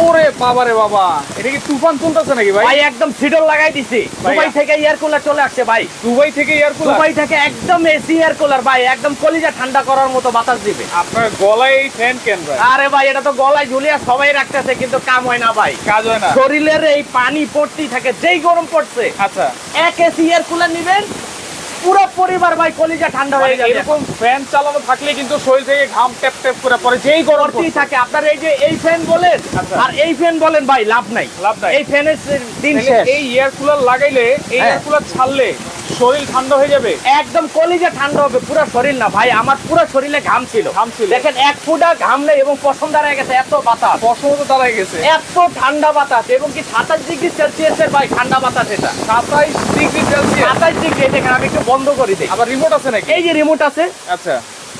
ওরে বাবা রে বাবা। এটা কি তুফান চলতেছে নাকি ভাই? ভাই একদম সিডল লাগাই দিছি। দুবাই থেকে এয়ার কুলার চলে আসছে ভাই। দুবাই থেকে এয়ার কুলার দুবাই থেকে একদম এসি এয়ার কুলার ভাই একদম কলিজা ঠান্ডা করার মতো বাতাস দিবে। আপনার গলায় ফ্যান কেন ভাই? আরে ভাই এটা তো গলায় ঝুলিয়ে সবাই রাখতেছে কিন্তু কাম হয় না ভাই। কাজ হয় না। শরীরের এই পানি পড়তেই থাকে যেই গরম পড়ছে আচ্ছা। এক এসি এয়ার কুলার নিবেন পুরো পরিবার ভাই কলিজা ঠান্ডা মানে হয়ে যাবে। এরকম ফ্যান চালানো থাকলে কিন্তু শরীর থেকে ঘাম ট্যাপ ট্যাপ করে পড়ে যেই গরম পড়তেই পড়ছে। থাকে। আপনার এই যে এই ফ্যান বলেন আচ্ছা। আর এই ফ্যান বলেন ভাই লাভ নাই। লাভ নাই। এই ফ্যানের দিন শেষ। এই এয়ার কুলার লাগাইলে এই হ্যাঁ। এয়ার কুলার ছাড়লে শরীর ঠান্ডা হয়ে যাবে। একদম কলিজা ঠান্ডা হবে পুরো শরীর না। ভাই আমার পুরো শরীরে ঘাম ছিল। ঘাম ছিল। দেখেন এক ফুটা ঘাম নেই এবং পছন্দ দাঁড়ায় গেছে এত বাতাস। পশমতো দাঁড়ায় গেছে। এত ঠান্ডা বাতাস এবং কি সাতাশ ডিগ্রি সেলসিয়াসের ভাই ঠান্ডা বাতাস এটা। সাতাইশ ডিগ্রি সেলসিয়াস। সাতাশ ডিগ্রি দেখেন আমি একটু বন্ধ করে দিই। আবার রিমোট আছে নাকি? এই যে রিমোট আছে। আচ্ছা।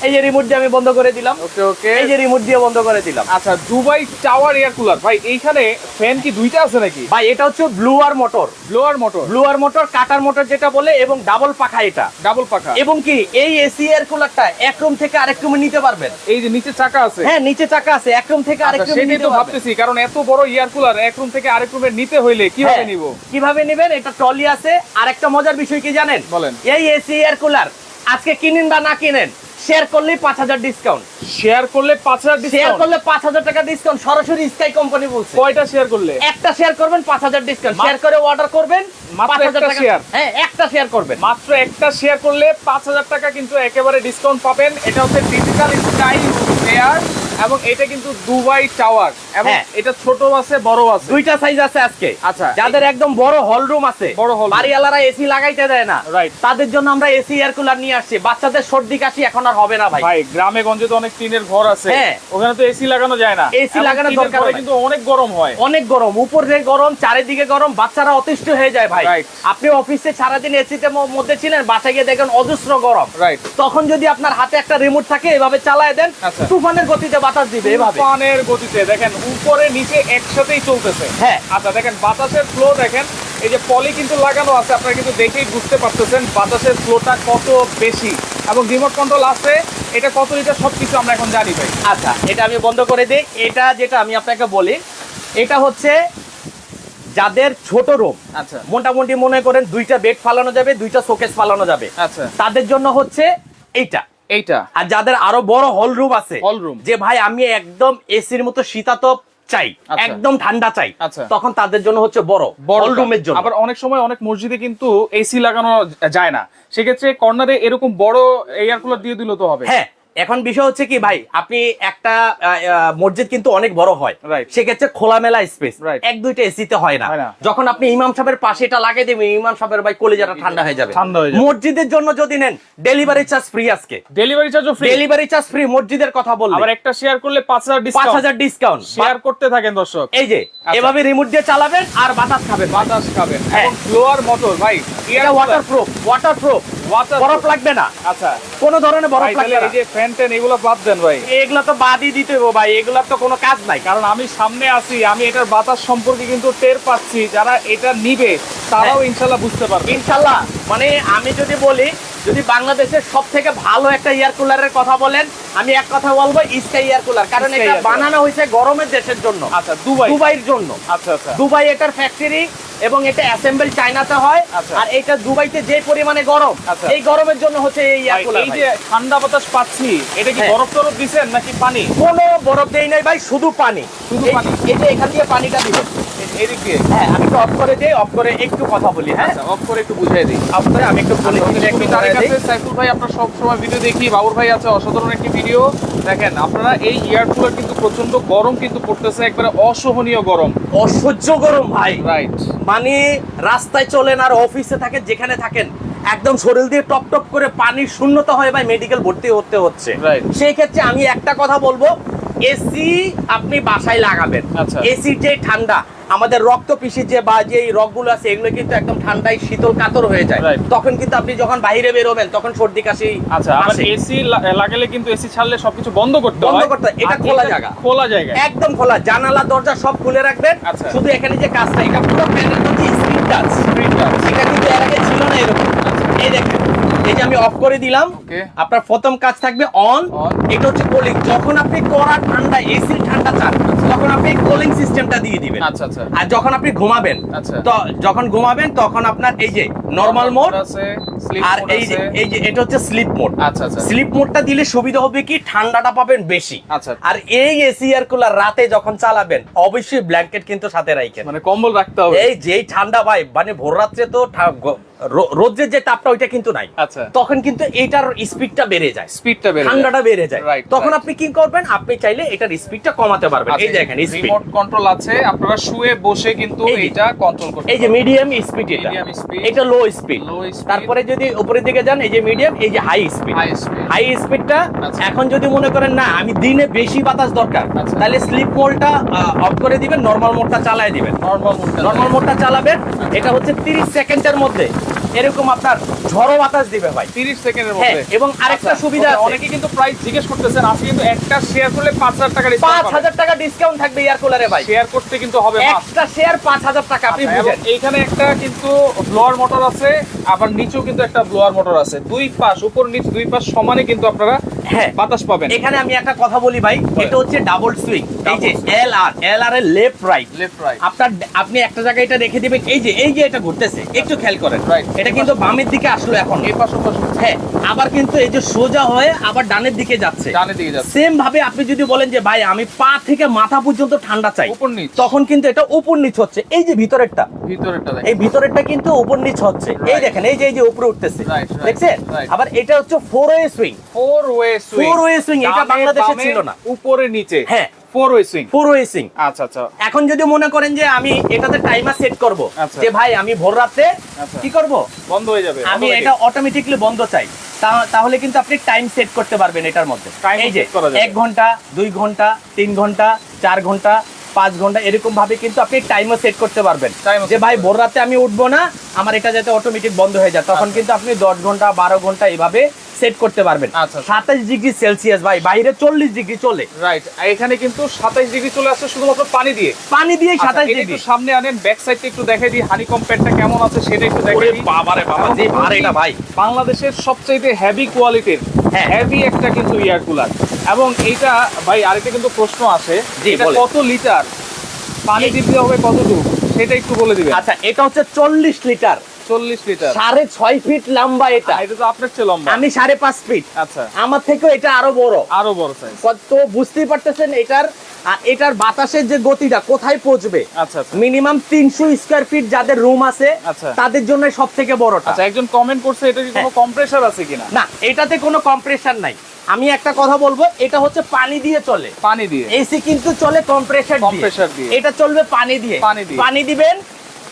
এই যে রিমোট দিয়ে আমি বন্ধ করে দিলাম। ওকে ওকে এই যে রিমোট দিয়ে বন্ধ করে দিলাম। আচ্ছা দুবাই টাওয়ার এয়ার কুলার ভাই এইখানে ফ্যান কি দুইটা আছে নাকি? ভাই এটা হচ্ছে blower motor blower motor blower motor cutter motor যেটা বলে এবং ডাবল পাখা এটা। ডাবল পাখা এবং কি এই এসি এয়ার কুলারটা এক রুম থেকে আরেক রুমে নিতে পারবেন। এই যে নিচে চাকা আছে। হ্যাঁ নিচে চাকা আছে এক রুম থেকে আরেক আচ্ছা, রুমে নিতে ভাবতেছি কারণ এত বড় এয়ার কুলার এক রুম থেকে আরেক রুমে নিতে হইলে কীভাবে হ্যাঁ, নিব? কীভাবে নেবেন? এটা ট্রলি আছে। আর একটা মজার বিষয় কি জানেন? বলেন। এই এসি এয়ার কুলার আজকে কিনেন বা না কিনেন শেয়ার করলে পাঁচ হাজার ডিসকাউন্ট শেয়ার করলে পাঁচ হাজার শেয়ার করলে পাঁচ হাজার টাকা ডিসকাউন্ট সরাসরি স্কাই কোম্পানি বলছে। কয়টা শেয়ার করলে? একটা শেয়ার করবেন পাঁচ হাজার ডিসকাউন্ট শেয়ার করে অর্ডার করবেন মাত্র 5,000 একটা শেয়ার হ্যাঁ একটা শেয়ার করবেন। মাত্র একটা শেয়ার করলে পাঁচ হাজার টাকা কিন্তু একেবারে ডিসকাউন্ট পাবেন। এটা হচ্ছে ডিজিটাল স্কাই শেয়ার এবং এটা কিন্তু দুবাই টাওয়ার এবং হ্যাঁ। এটা ছোট আছে বড় আছে দুইটা সাইজ আছে আজকে আচ্ছা। যাদের একদম বড় হল রুম আছে বড় room। বাড়িওয়ালারা এসি লাগাইতে দেয় না Right. তাদের জন্য আমরা এসি এয়ার কুলার নিয়ে আসছি বাচ্চাদের সর্দি কাশি এখন আর হবে না ভাই ভাই গ্রামে গঞ্জে তো অনেক টিনের ঘর আছে হ্যাঁ। ওখানে তো এসি লাগানো যায় না এসি লাগানো দরকার কিন্তু অনেক গরম হয় অনেক গরম উপরে গরম চারিদিকে গরম বাচ্চারা অতিষ্ঠ হয়ে যায় ভাই. আপনি অফিসে সারাদিন এসিতে মধ্যে ছিলেন বাসায় গিয়ে দেখেন অজস্র গরম রাইট তখন যদি আপনার হাতে একটা রিমোট থাকে এভাবে চালায় দেন আচ্ছা। তুফানের গতিতে বাতাস দিবে এভাবে। তুফানের গতিতে দেখেন উপরে নিচে একসাথেই চলতেছে। হ্যাঁ। আচ্ছা দেখেন বাতাসের ফ্লো দেখেন এই যে পলি কিন্তু লাগানো আছে আপনারা কিন্তু দেখেই বুঝতে পারতেছেন বাতাসের ফ্লোটা কত বেশি। এবং রিমোট কন্ট্রোল আছে এটা কত লিটার সবকিছু আমরা এখন জানি ভাই। আচ্ছা এটা আমি বন্ধ করে দিই। এটা যেটা আমি আপনাকে বলি এটা হচ্ছে যাদের ছোট রুম আচ্ছা। মোটামুটি মনে করেন দুইটা বেড ফালানো যাবে দুইটা শোকেস ফালানো যাবে। আচ্ছা। তাদের জন্য হচ্ছে এইটা। এইটা। আর যাদের আরও বড় হল রুম আছে হল রুম যে ভাই আমি একদম এসির মতো শীতাতপ চাই আচ্ছা। একদম ঠান্ডা চাই আচ্ছা। তখন তাদের জন্য হচ্ছে বড় বড় হল রুমের জন্য। আবার অনেক সময় অনেক মসজিদে কিন্তু এসি লাগানো যায় না। সেক্ষেত্রে কর্নারে এরকম বড় এয়ার কুলার দিয়ে দিলে তো হবে। হ্যাঁ এখন বিষয় হচ্ছে কি ভাই আপনি একটা মসজিদ কিন্তু অনেক বড় হয়. সেক্ষেত্রে খোলামেলা স্পেস এক দুইটা এসিতে হয় না। যখন আপনি ইমাম সাহেবের পাশে এটা লাগিয়ে দেবেন ইমাম সাহেবের ভাই কলেজাটা ঠান্ডা হয়ে যাবে। মসজিদের জন্য যদি নেন ডেলিভারি চার্জ ফ্রি আজকে। ডেলিভারি চার্জও ফ্রি ডেলিভারি চার্জ ফ্রি মসজিদের কথা বললে। আবার একটা শেয়ার করলে পাঁচ হাজার পাঁচ ডিসকাউন্ট হাজার ডিসকাউন্ট শেয়ার করতে থাকেন দর্শক। এই যে আচ্ছা। এভাবে রিমোট দিয়ে চালাবেন আর বাতাস খাবেন। বাতাস খাবেন। হ্যাঁ। এবং ফ্লোয়ার মোটর ভাই এটা ওয়াটার প্রুফ ওয়াটার। বরফ লাগবে না। আচ্ছা। কোনো ধরনের বরফ লাগবে এই না। যে ফ্যান ট্যান এগুলো বাদ দেন ভাই। এগুলা তো বাদই দিতে হবে ভাই এগুলোর তো কোনো কাজ নাই। কারণ আমি সামনে আছি আমি এটার বাতাস সম্পর্কে কিন্তু টের পাচ্ছি যারা এটা নিবে তারাও হ্যাঁ। ইনশাল্লাহ বুঝতে পারবে। ইনশাল্লাহ। মানে আমি যদি বলি যদি বাংলাদেশের সব থেকে ভালো একটা এয়ার কুলারের কথা বলেন আমি এক কথা বলব স্কাই এয়ার কুলার কারণ এটা। বানানো হয়েছে গরমের দেশের জন্য আচ্ছা দুবাই দুবাইয়ের জন্য আচ্ছা আচ্ছা দুবাই এটার ফ্যাক্টরি এবং এটা অ্যাসেম্বল চায়নাতে হয় আচ্ছা। আর এটা দুবাইতে যে পরিমাণে গরম আচ্ছা। এই গরমের জন্য হচ্ছে এই এয়ার কুলার এই যে ঠান্ডা বাতাস পাচ্ছি এটা কি হ্যাঁ। বরফ টরফ দিছেন নাকি পানি কোনো বরফ দেই নাই ভাই শুধু পানি শুধু পানি। এই যে এখান দিয়ে পানিটা দিবেন এদিক। দিয়ে হ্যাঁ আমি একটু অফ করে দিই অফ করে একটু কথা বলি হ্যাঁ? আচ্ছা অফ করে একটু বুঝিয়ে দিই। অফ করে আমি একটু বলি সাইফুল ভাই আপনার সব সময় ভিডিও দেখি বাবুর ভাই আছে অসাধারণ একটি ভিডিও দেখেন আপনারা এই কিন্তু প্রচণ্ড গরম কিন্তু পড়তেছে একবারে অসহনীয় গরম। অসহ্য গরম ভাই। রাইট মানে রাস্তায় চলেন আর অফিসে থাকেন যেখানে থাকেন একদম শরীর দিয়ে টপ টপ করে পানির শূন্যতা হয় ভাই মেডিকেল ভর্তি হতে হচ্ছে. সেই ক্ষেত্রে আমি একটা কথা বলব এসি আপনি বাসায় লাগাবেন আচ্ছা। এসির যে ঠান্ডা আমাদের রক্ত পিসির যে বা যে রগগুলো আছে এগুলো কিন্তু একদম ঠান্ডায় শীতল কাতর হয়ে যায় তখন কিন্তু আপনি যখন বাইরে বেরোবেন তখন সর্দি কাশি আচ্ছা আসে। এসি লাগালে কিন্তু এসি ছাড়লে সবকিছু বন্ধ করতে বন্ধ করতে এটা খোলা জায়গা। খোলা জায়গা একদম খোলা জানালা দরজা সব খুলে রাখবেন আচ্ছা। শুধু এখানে যে কাজটা এটা পুরো প্যানেল মধ্যে স্ক্রিন টাচ স্ক্রিন টাচ এটা কিন্তু এর আগে ছিল না এরকম এই দেখেন এই যে আমি অফ করে দিলাম। আপনার প্রথম কাজ থাকবে অন এটা হচ্ছে কুলিং যখন আপনি কড়া ঠান্ডা এসি ঠান্ডা চান তখন আপনি কুলিং সিস্টেমটা দিয়ে দিবেন। আচ্ছা আচ্ছা। আর যখন আপনি ঘুমাবেন আচ্ছা। তো যখন ঘুমাবেন তখন আপনার এই যে নরমাল মোড আছে স্লিপ আর এই যে এই যে এটা হচ্ছে স্লিপ মোড আচ্ছা আচ্ছা। স্লিপ মোডটা দিলে সুবিধা হবে কি? ঠান্ডাটা পাবেন বেশি। আচ্ছা আর এই এসি আর কুলার রাতে যখন চালাবেন অবশ্যই ব্ল্যাঙ্কেট কিন্তু সাথে রাখেন মানে কম্বল রাখতে হবে। এই যেই ঠান্ডা ভাই মানে ভোর রাত্রে তো রোদ্রের যে তাপটা ওইটা কিন্তু নাই। আচ্ছা। তখন কিন্তু এটার স্পিডটা বেড়ে যায়। স্পিডটা বেড়ে ঠান্ডাটা বেড়ে যায়। তখন আপনি কি করবেন? আপনি চাইলে এটার স্পিডটা কমাতে পারবেন। আচ্ছা, এই দেখেন রিমোট কন্ট্রোল আছে আপনারা শুয়ে বসে কিন্তু এটা কন্ট্রোল করতে এই যে মিডিয়াম স্পিড এটা। এটা লো স্পিড তারপরে যদি উপরের দিকে যান এই যে মিডিয়াম এই যে হাই স্পিড হাই স্পিডটা। এখন যদি মনে করেন না আমি দিনে বেশি বাতাস দরকার আচ্ছা। তাহলে স্লিপ মোডটা অফ করে দিবেন নর্মাল মোডটা চালায় দিবেন। নরমাল মোডটা নর্মাল মোডটা চালাবেন। এটা হচ্ছে 30 সেকেন্ডের মধ্যে। এরকম আপনার ঝড়ো বাতাস দিবে ভাই। 30 সেকেন্ডের হ্যাঁ, মধ্যে এবং আরেকটা আচ্ছা, সুবিধা আছে। অনেকে কিন্তু প্রাইস জিজ্ঞেস করতেছেন আজকে কিন্তু একটা শেয়ার করলে 5000 টাকা পাঁচ ডিসকাউন্ট হাজার টাকা ডিসকাউন্ট থাকবে এয়ার কুলারে ভাই। শেয়ার করতে কিন্তু হবে একটা শেয়ার পাঁচ হাজার টাকা আপনি আচ্ছা, বুঝেন। এইখানে একটা কিন্তু ব্লোয়ার মোটর আছে আবার নিচেও কিন্তু একটা ব্লোয়ার মোটর আছে। দুই পাশ উপর নিচ দুই পাশ সমানে কিন্তু আপনারা হ্যাঁ বাতাস পাবেন। এখানে আমি একটা কথা বলি ভাই এটা হচ্ছে ডাবল সুইং এই যে এল আর এল আর এর লেফট রাইট লেফট রাইট আপনার আপনি একটা জায়গায় এটা রেখে দিবেন এই যে এই যে এটা ঘুরতেছে একটু খেয়াল করেন। Right. এটা কিন্তু বামের দিকে আসলো এখন। এই পাশ পাশ। হ্যাঁ আবার কিন্তু এই যে সোজা হয়ে আবার ডানের দিকে যাচ্ছে। ডানে দিকে যাচ্ছে। সেম ভাবে আপনি যদি বলেন যে ভাই আমি পা থেকে মাথা পর্যন্ত ঠান্ডা চাই। উপর নিচ। তখন কিন্তু এটা উপর নিচ হচ্ছে। এই যে ভিতরেরটা। ভিতরেরটা দেখেন। এই ভিতরেরটা কিন্তু উপর নিচ হচ্ছে। এই দেখেন এই যে এই যে উপরে উঠতেছে। দেখছেন? আবার এটা হচ্ছে four way swing four way swing Four way swing, এটা বাংলাদেশে ছিল না। উপরে নিচে। হ্যাঁ। ফোর ফোর আচ্ছা আচ্ছা। এখন যদি মনে করেন যে আমি এটাতে টাইমার সেট করব আচ্ছা। যে ভাই আমি ভোর রাতে আচ্ছা। কি করব? বন্ধ হয়ে যাবে আমি এটা অটোমেটিকলি বন্ধ চাই। তাহলে কিন্তু আপনি টাইম সেট করতে পারবেন এটার মধ্যে। এই যে। এক ঘণ্টা দুই ঘণ্টা তিন ঘণ্টা চার ঘণ্টা পাঁচ ঘণ্টা এরকম ভাবে কিন্তু আপনি টাইমও সেট করতে পারবেন। যে ভাই ভোর রাতে আমি উঠবো না আমার এটা যাতে অটোমেটিক বন্ধ হয়ে যায়। তখন আচ্ছা। কিন্তু আপনি দশ ঘণ্টা বারো ঘণ্টা এইভাবে সেট করতে পারবেন। আচ্ছা, আচ্ছা। সাতাশ ডিগ্রি সেলসিয়াস ভাই বাইরে চল্লিশ ডিগ্রি চলে। রাইট এখানে কিন্তু 27 ডিগ্রি চলে আসছে শুধুমাত্র পানি দিয়ে। পানি দিয়ে আচ্ছা, সাতাশ ডিগ্রি। সামনে আনেন ব্যাক সাইডটা একটু দেখাই দিই হানিকম প্যাডটা কেমন আছে সেটা একটু দেখাই দিই। বাবারে বাবা। যে ভার এটা ভাই। বাংলাদেশের সবচাইতে হেভি কোয়ালিটির হ্যাঁ। হেভি একটা কিন্তু এয়ার কুলার এবং এইটা ভাই আরেকটা কিন্তু প্রশ্ন আছে জি, এটা কত লিটার পানি দিতে হবে কতটুকু? সেটা একটু বলে দিবেন। আচ্ছা এটা হচ্ছে চল্লিশ লিটার চল্লিশ লিটার। সাড়ে ছয় ফিট লম্বা এটা। এটা তো আপনার চেয়ে লম্বা। আমি সাড়ে পাঁচ ফিট। আচ্ছা। আমার থেকেও এটা আরও বড়। আরও বড় সাইজ তো বুঝতেই পারতেছেন এটার আর এটার বাতাসের যে গতিটা কোথায় পৌঁছবে? আচ্ছা আচ্ছা। মিনিমাম তিনশো স্কোয়ার ফিট যাদের রুম আছে আচ্ছা। তাদের জন্য সব থেকে বড়টা একজন কমেন্ট করছে এটা কি কোনো কম্প্রেসার আছে কিনা? না এটাতে কোনো কম্প্রেশন নাই। আমি একটা কথা বলব এটা হচ্ছে পানি দিয়ে চলে। পানি দিয়ে। এসি কিন্তু চলে কম্প্রেসার দিয়ে। এটা চলবে পানি দিয়ে। পানি দিয়ে। পানি দিবেন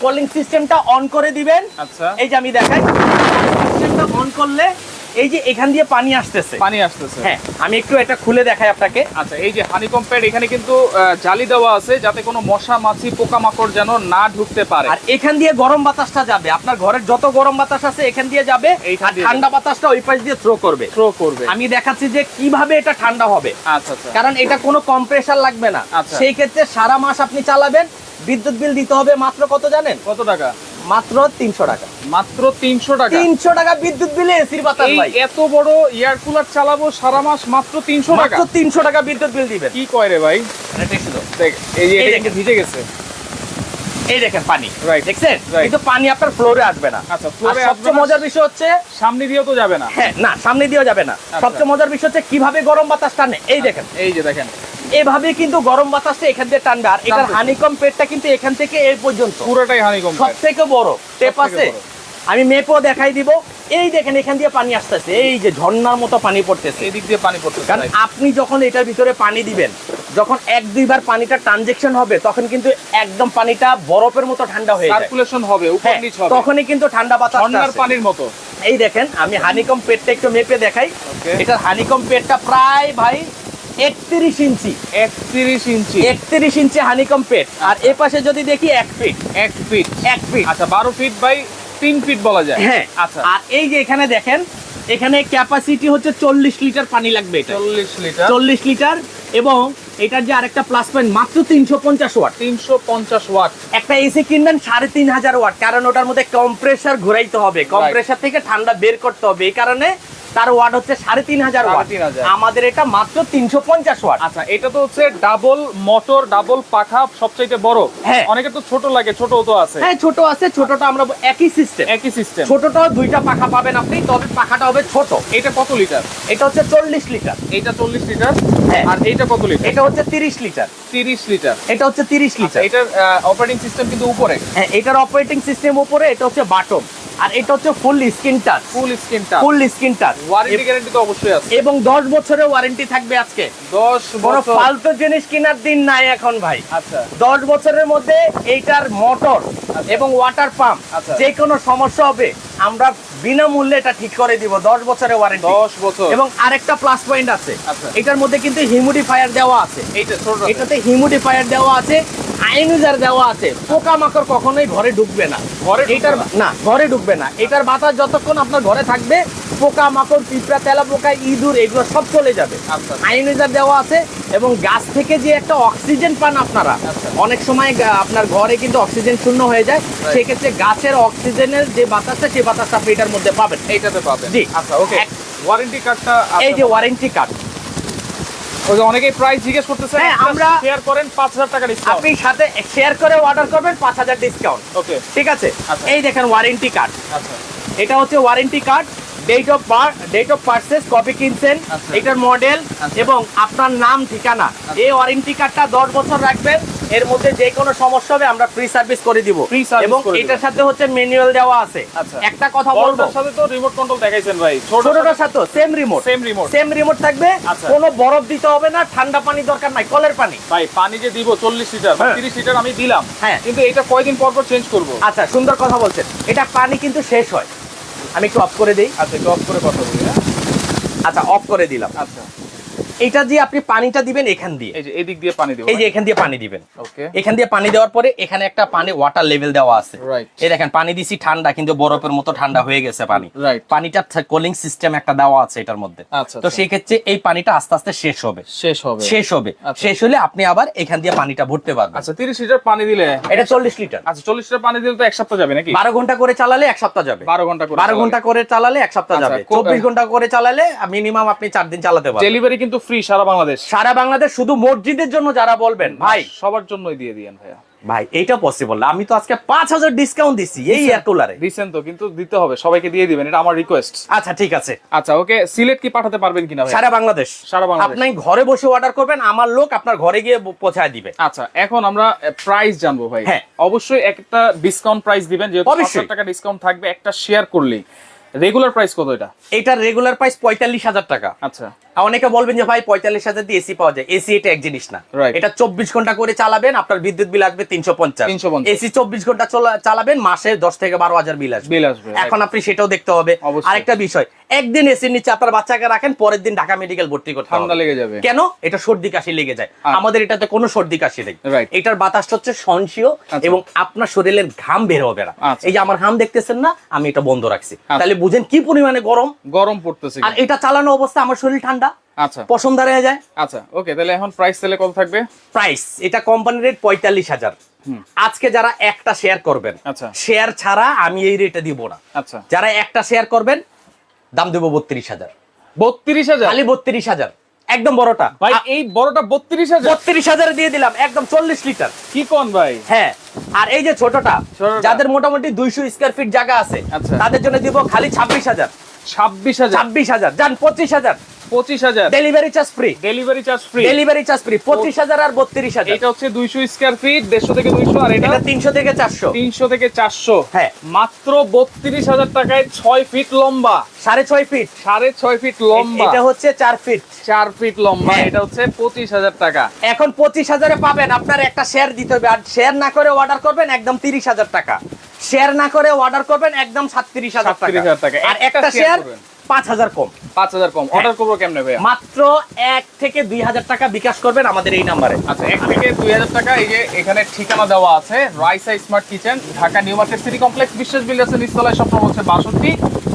কুলিং সিস্টেমটা অন করে দিবেন। আচ্ছা। এই যে আমি দেখাই। সিস্টেমটা অন করলে এই যে এখান দিয়ে পানি আসতেছে। পানি আসতেছে। হ্যাঁ আমি একটু এটা খুলে দেখাই আপনাকে। আচ্ছা এই যে হানিকম প্যাড এখানে কিন্তু জালি দেওয়া আছে যাতে কোনো মশা মাছি পোকামাকড় যেন না ঢুকতে পারে। আর এখান দিয়ে গরম বাতাসটা যাবে। আপনার ঘরের যত গরম বাতাস আছে এখান দিয়ে যাবে। আর ঠান্ডা বাতাসটা ওই পাশ দিয়ে থ্রো করবে। থ্রো করবে। আমি দেখাচ্ছি যে কীভাবে এটা ঠান্ডা হবে। আচ্ছা আচ্ছা। কারণ এটা কোনো কম্প্রেসার লাগবে না। আচ্ছা। সেই ক্ষেত্রে সারা মাস আপনি চালাবেন। বিদ্যুৎ বিল দিতে হবে মাত্র কত জানেন? কত টাকা? মাত্র তিনশো টাকা। মাত্র তিনশো টাকা? তিনশো টাকা বিদ্যুৎ বিলে এসির বাতাস এত বড় এয়ার কুলার চালাবো সারা মাস মাত্র তিনশো টাকা? মাত্র তিনশো টাকা বিদ্যুৎ বিল দিবেন। কি কয় রে ভাই? এই যে ভিজে গেছে। এই দেখেন পানি। দেখছেন? কিন্তু পানি আপনার ফ্লোরে আসবে না। আচ্ছা, সবচেয়ে মজার বিষয় হচ্ছে সামনে দিয়েও তো যাবে না। হ্যাঁ না সামনে দিয়েও যাবে না। আচ্ছা। সবচেয়ে মজার বিষয় হচ্ছে কীভাবে গরম বাতাস টানে। এই দেখেন। এই যে দেখেন। এভাবে কিন্তু গরম বাতাসটা এখান দিয়ে টানবে। আর এটার হানিকম পেটটা কিন্তু এখান থেকে এই পর্যন্ত। পুরোটাই হানিকম সব থেকে বড়। টেপ আছে। আমি মেপও দেখাই দিব। এই দেখেন এখান দিয়ে পানি আসতেছে। এই যে ঝর্ণার মতো পানি পড়তেছে। এদিক দিয়ে পানি পড়তে কারণ আপনি যখন এটার ভিতরে পানি দিবেন যখন এক দুইবার পানিটা ট্রানজেকশন হবে তখন কিন্তু একদম পানিটা বরফের মতো ঠান্ডা হয়ে যায়। সার্কুলেশন হবে উপর হ্যাঁ, নিচ হবে। তখনই কিন্তু ঠান্ডা বাতাস ঝর্ণার পানির মতো। এই দেখেন আমি হানিকম পেটটা একটু মেপে দেখাই. এটার হানিকম পেটটা প্রায় ভাই একত্রিশ ইঞ্চি। একত্রিশ ইঞ্চি। একত্রিশ ইঞ্চি হানিকম পেট আর আচ্ছা। এ পাশে যদি দেখি এক ফিট এক ফিট এক ফিট আচ্ছা বারো ফিট বাই তিন ফিট বলা যায়। হ্যাঁ। আচ্ছা। আর এই যে এখানে দেখেন এখানে ক্যাপাসিটি হচ্ছে চল্লিশ লিটার পানি লাগবে এটা। চল্লিশ লিটার। চল্লিশ লিটার এবং এটার যে আরেকটা প্লাস পয়েন্ট মাত্র তিনশো পঞ্চাশ ওয়াট। তিনশো পঞ্চাশ ওয়াট। একটা এসি কিনবেন সাড়ে তিন হাজার ওয়াট কারণ ওটার মধ্যে কম্প্রেসার ঘুরাইতে হবে। কম্প্রেসার থেকে ঠান্ডা বের করতে হবে। এই কারণে তার ওয়াট হচ্ছে সাড়ে তিন হাজার ওয়াট 3,500 আমাদের এটা মাত্র তিনশো পঞ্চাশ ওয়াট আচ্ছা এটা তো হচ্ছে ডাবল মোটর ডাবল পাখা সবচাইতে বড়। হ্যাঁ। অনেকের তো ছোট লাগে ছোট তো আছে। হ্যাঁ ছোট আছে ছোটটা আমরা একই সিস্টেম একই সিস্টেম ছোটটাও দুইটা পাখা পাবেন আপনি তবে পাখাটা হবে ছোট। এটা কত লিটার এটা হচ্ছে চল্লিশ লিটার এইটা চল্লিশ লিটার হ্যাঁ। আর এইটা কত লিটার এটা হচ্ছে তিরিশ লিটার তিরিশ লিটার এটা হচ্ছে তিরিশ লিটার এটার অপারেটিং সিস্টেম কিন্তু উপরে। হ্যাঁ এটার অপারেটিং সিস্টেম উপরে এটা হচ্ছে বাটন আর এটা হচ্ছে full screen touch full screen touch full screen touch warranty guarantee তো অবশ্যই আছে। এবং দশ বছরের ওয়ারেন্টি থাকবে আজকে। দশ কোনো বছর ফালতু জিনিস কেনার দিন নাই এখন ভাই। আচ্ছা। দশ বছরের মধ্যে এইটার মোটর এবং ওয়াটার পাম্প আচ্ছা। যে কোনো সমস্যা হবে আমরা বিনামূল্যে এটা ঠিক করে দিব দশ বছরের ওয়ারেন্টি দশ বছর। এবং আরেকটা প্লাস পয়েন্ট আছে। আচ্ছা। এটার মধ্যে কিন্তু হিউমিডিফায়ার দেওয়া আছে। এইটা ছোট এটাতে হিউমিডিফায়ার দেওয়া আছে। আইনুজার দেওয়া আছে পোকামাকড় কখনোই ঘরে ঢুকবে না। ঘরে এটার না? ঘরে ঢুকবে না। এটার বাতাস যতক্ষণ আপনার ঘরে থাকবে পোকামাকড় পিঁপড়া তেলা পোকা ইঁদুর এগুলো সব চলে যাবে। আচ্ছা। আইনুজার দেওয়া আছে এবং গাছ থেকে যে একটা অক্সিজেন পান আপনারা আচ্ছা। অনেক সময় আপনার ঘরে কিন্তু অক্সিজেন শূন্য হয়ে যায়। সেক্ষেত্রে গাছের অক্সিজেনের যে বাতাসটা সেই বাতাসটা আপনি এটার মধ্যে পাবেন। এইটাতে পাবেন। জি। আচ্ছা ওকে ওয়ারেন্টি কার্ডটা এই যে ওয়ারেন্টি কার্ড ওই অনেকেই প্রাইস জিজ্ঞেস করতেছে হ্যাঁ, আমরা- শেয়ার করেন পাঁচ হাজার টাকা ডিসকাউন্ট আপনি সাথে শেয়ার করে অর্ডার করবেন পাঁচ হাজার ডিসকাউন্ট ওকে ঠিক আছে? আচ্ছা। এই দেখেন ওয়ারেন্টি কার্ড আচ্ছা। এটা হচ্ছে warranty card date of date of purchase copy কিনছেন আচ্ছা। এটার মডেল আচ্ছা। এবং আপনার নাম ঠিকানা। এই ওয়ারেন্টি কার্ডটা দশ বছর রাখবেন এর মধ্যে যে কোনো সমস্যা হবে আমরা ফ্রি সার্ভিস করে দিব। এবং এটার সাথে হচ্ছে ম্যানুয়াল দেওয়া আছে। আচ্ছা। একটা কথা বলব। সাথে তো রিমোট কন্ট্রোল দেখাইছেন ভাই। ছোটটার সাথে same remote same remote same remote থাকবে। আচ্ছা। কোনো বরফ দিতে হবে না ঠান্ডা পানি দরকার নাই কলের পানি। ভাই পানি যে দিব চল্লিশ লিটার বা হ্যাঁ। তিরিশ লিটার আমি দিলাম। হ্যাঁ। কিন্তু এটা কয়দিন পর পর চেঞ্জ করব? আচ্ছা সুন্দর কথা বলছেন। এটা পানি কিন্তু শেষ হয়। আমি একটু অফ করে দিই। আচ্ছা একটু অফ করে কথা বলি হ্যাঁ? আচ্ছা অফ করে দিলাম। আচ্ছা। এটা যে আপনি পানিটা দিবেন এখান দিয়ে। এই যে এদিক দিয়ে পানি দিব এই যে এখান দিয়ে পানি দিবেন। ওকে এখান দিয়ে পানি দেওয়ার পরে এখানে একটা পানি ওয়াটার লেভেল দেওয়া আছে। Right. এই দেখেন পানি দিছি ঠান্ডা কিন্তু বরফের মতো ঠান্ডা হয়ে গেছে পানি। Right. পানিটা কুলিং সিস্টেম একটা দেওয়া আছে এটার মধ্যে। আচ্ছা, তো আচ্ছা। সেই ক্ষেত্রে এই পানিটা আস্তে আস্তে শেষ হবে। শেষ হবে। শেষ হবে। আচ্ছা। শেষ হলে আপনি আবার এখান দিয়ে পানিটা ভরতে পারবেন। আচ্ছা তিরিশ লিটার পানি দিলে এটা চল্লিশ লিটার। আচ্ছা চল্লিশ লিটার পানি দিলে তো এক সপ্তাহ যাবে নাকি? বারো ঘণ্টা করে চালালে এক সপ্তাহ যাবে। বারো ঘণ্টা করে বারো ঘণ্টা করে চালালে এক সপ্তাহ আচ্ছা, যাবে। কো- চব্বিশ ঘণ্টা করে চালালে মিনিমাম আপনি চার দিন চালাতে পারবেন। ডেলিভারি কিন্তু ফ্রি সারা বাংলাদেশ। সারা বাংলাদেশ শুধু মসজিদের জন্য যারা বলবেন ভাই। সবার জন্যই দিয়ে দিয়েন ভাইয়া। ভাই এটা পসিবল না। আমি তো আজকে পাঁচ হাজার ডিসকাউন্ট দিচ্ছি এই কুলারে দিচ্ছেন তো কিন্তু দিতে হবে সবাইকে দিয়ে দিবেন এটা আমার রিকোয়েস্ট আচ্ছা ঠিক আছে। আচ্ছা ওকে সিলেট কি পাঠাতে পারবেন কিনা ভাই সারা বাংলাদেশ। সারা বাংলাদেশ। আপনি ঘরে বসে অর্ডার করবেন আমার লোক আপনার ঘরে গিয়ে পৌঁছায় দিবে। আচ্ছা এখন আমরা প্রাইস জানব ভাই। হ্যাঁ। অবশ্যই একটা ডিসকাউন্ট প্রাইস দিবেন যেহেতু অবশ্যই। 500 টাকা ডিসকাউন্ট থাকবে একটা শেয়ার করলেই। রেগুলার প্রাইস কত এটা? এটা রেগুলার প্রাইস পঁয়তাল্লিশ হাজার টাকা। আচ্ছা। অনেকে বলবেন যে ভাই পঁয়তাল্লিশ হাজার দিয়ে এসি পাওয়া যায়। এসি এটা এক জিনিস না। এটা চব্বিশ ঘণ্টা করে চালাবেন আপনার বিদ্যুৎ বিল আসবে তিনশো পঞ্চাশ। 350 এসি চব্বিশ ঘণ্টা চলা- চালাবেন মাসে দশ থেকে বারো হাজার বিল আসবে। এখন আপনি সেটাও দেখতে হবে। আরেকটা বিষয় একদিন এসির নিচে আপনার বাচ্চাকে রাখেন পরের দিন ঢাকা মেডিকেল ভর্তি করতে ঠান্ডা লেগে যাবে। কেন? এটা সর্দি কাশি লেগে যায়। আচ্ছা। আমাদের এটাতে কোনো সর্দি কাশি নেই। এটার বাতাসটা হচ্ছে সহনশীল আচ্ছা। এবং আপনার শরীরের ঘাম বের হবে না। আচ্ছা। এই যে আমার ঘাম দেখতেছেন না আমি এটা বন্ধ রাখছি। তাহলে বুঝেন কি পরিমাণে গরম? গরম পড়তেছে আর এটা চালানো অবস্থা আমার শরীর ঠান্ডা। আচ্ছা। পছন্দ হয়ে যায়। আচ্ছা ওকে তাহলে এখন প্রাইস তাহলে কত থাকবে? প্রাইস এটা কোম্পানির রেট পঁয়তাল্লিশ হাজার। আজকে যারা একটা শেয়ার করবেন আচ্ছা। শেয়ার ছাড়া আমি এই রেটে দিব না। আচ্ছা। যারা একটা শেয়ার করবেন দাম দেবো বত্রিশ হাজার। বত্রিশ হাজার? খালি বত্রিশ হাজার। একদম বড়টা। ভাই এই বড়টা বত্রিশ হাজার? বত্রিশ হাজার দিয়ে দিলাম একদম চল্লিশ লিটার। কি কোন ভাই? হ্যাঁ আর এই যে ছোটটা। যাদের মোটামুটি দুইশো স্কোয়ার ফিট জায়গা আছে আচ্ছা। তাদের জন্য দিব খালি ছাব্বিশ হাজার। ছাব্বিশ হাজার? ছাব্বিশ হাজার যান পঁচিশ হাজার। পঁচিশ হাজার। Delivery charge free delivery charge free delivery charge free পঁচিশ হাজার আর এটা হচ্ছে স্কোয়ার ফিট থেকে দুইশো আর এটা এটা তিনশো থেকে চারশো। তিনশো থেকে চারশো। হ্যাঁ। মাত্র বত্রিশ হাজার টাকায় ছয় ফিট লম্বা। সাড়ে ছয় ফিট লম্বা। এটা হচ্ছে চার ফিট চার ফিট লম্বা। হ্যাঁ। এটা হচ্ছে পঁচিশ হাজার টাকা। এখন পঁচিশ হাজারে পাবেন। আপনার একটা শেয়ার দিতে হবে। আর শেয়ার না করে অর্ডার করবেন একদম তিরিশ হাজার টাকা। শেয়ার না করে অর্ডার করবেন একদম সাতত্রিশ হাজার 37,000 টাকা। আর একটা শেয়ার। পাঁচ হাজার কম। পাঁচ হাজার কম। অর্ডার করব কেমনে ভাই মাত্র এক থেকে দুই হাজার টাকা বিকাশ করবেন আমাদের এই নাম্বারে। আচ্ছা এক থেকে দুই হাজার টাকা এই যে এখানে ঠিকানা দেওয়া আছে Raisa smart kitchen Dhaka new market city complex Biswas বিল্ডার্সের নিচতলায় সব হচ্ছে বাষট্টি।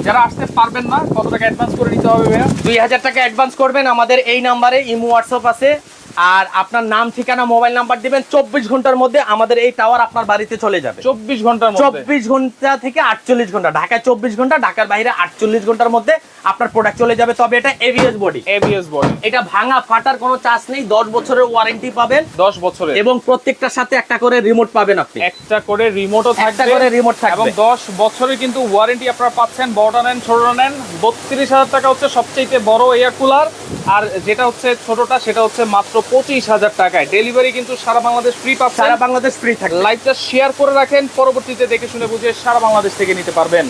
যারা আসতে পারবেন না কত টাকা অ্যাডভান্স করে নিতে হবে ভাইয়া? দুই হাজার টাকা অ্যাডভান্স করবেন আমাদের এই নাম্বারে ইমো হোয়াটসঅ্যাপ আছে। আর আপনার নাম ঠিকানা মোবাইল নাম্বার দিবেন চব্বিশ ঘণ্টার মধ্যে আমাদের এই টাওয়ার আপনার বাড়িতে চলে যাবে। চব্বিশ ঘণ্টার মধ্যে? চব্বিশ ঘণ্টা থেকে আটচল্লিশ ঘণ্টা ঢাকায় চব্বিশ ঘণ্টা ঢাকার বাইরে আটচল্লিশ ঘণ্টার মধ্যে আপনার প্রোডাক্ট চলে যাবে। তবে এটা এভিএস বডি এবিএস বডি এটা ভাঙা ফাটার কোনো চান্স নেই দশ বছরের ওয়ারেন্টি পাবেন। দশ বছরের। এবং প্রত্যেকটার সাথে একটা করে রিমোট পাবেন আপনি। একটা করে রিমোটও একটা থাকবে করে রিমোট থাকবে। এবং দশ বছরের কিন্তু ওয়ারেন্টি আপনারা পাচ্ছেন। বড়টা নেন ছোটটা নেন বত্রিশ হাজার টাকা হচ্ছে সবচেয়ে বড় এয়ার কুলার আর যেটা হচ্ছে ছোটটা সেটা হচ্ছে মাত্র পঁচিশ হাজার টাকায়। ডেলিভারি কিন্তু সারা বাংলাদেশ ফ্রি পাবেন সারা বাংলাদেশ ফ্রি থাকে লাইভটা শেয়ার করে রাখেন পরবর্তীতে দেখে শুনে বুঝে সারা বাংলাদেশ থেকে নিতে পারবেন।